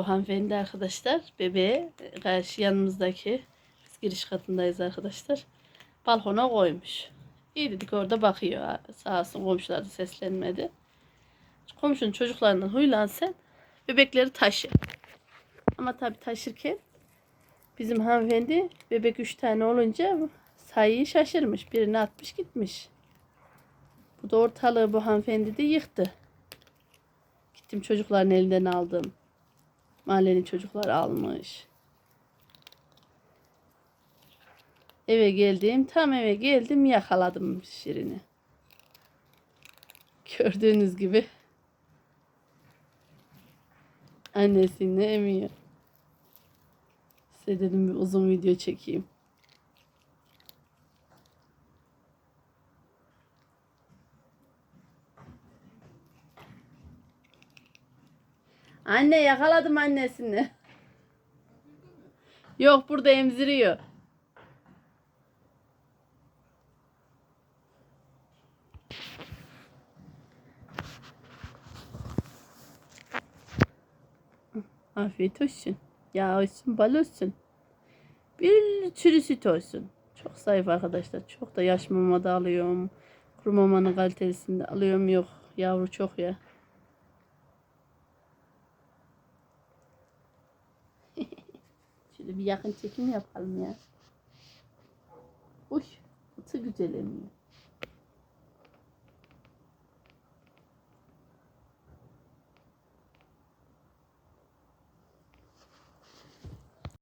bu hanımefendi arkadaşlar. Bebeği karşı yanımızdaki biz giriş katındayız arkadaşlar. Balkona koymuş. İyi dedik orada bakıyor. Sağ olsun komşular da seslenmedi. Komşunun çocuklarından huylansın. Bebekleri taşı. Ama tabii taşırken bizim hanımefendi bebek üç tane olunca sayıyı şaşırmış. Birini atmış gitmiş. Bu da ortalığı bu hanımefendi de yıktı. Gittim çocukların elinden aldım. Mahallenin çocukları almış. Eve geldim. Tam eve geldim yakaladım Şirin'i. Gördüğünüz gibi annesini emiyor. Size dedim bir uzun video çekeyim. Anne yakaladım annesini. Yok burada emziriyor. Afiyet olsun. Yağ olsun, bal olsun. Bir sürü süt olsun. Çok zayıf arkadaşlar. Çok da yaş mama da alıyorum. Kuru mamanın kalitesinde alıyorum. Yok yavru çok ya. Şöyle bir yakın çekim yapalım ya. Uy, ıtı güzel emiyor.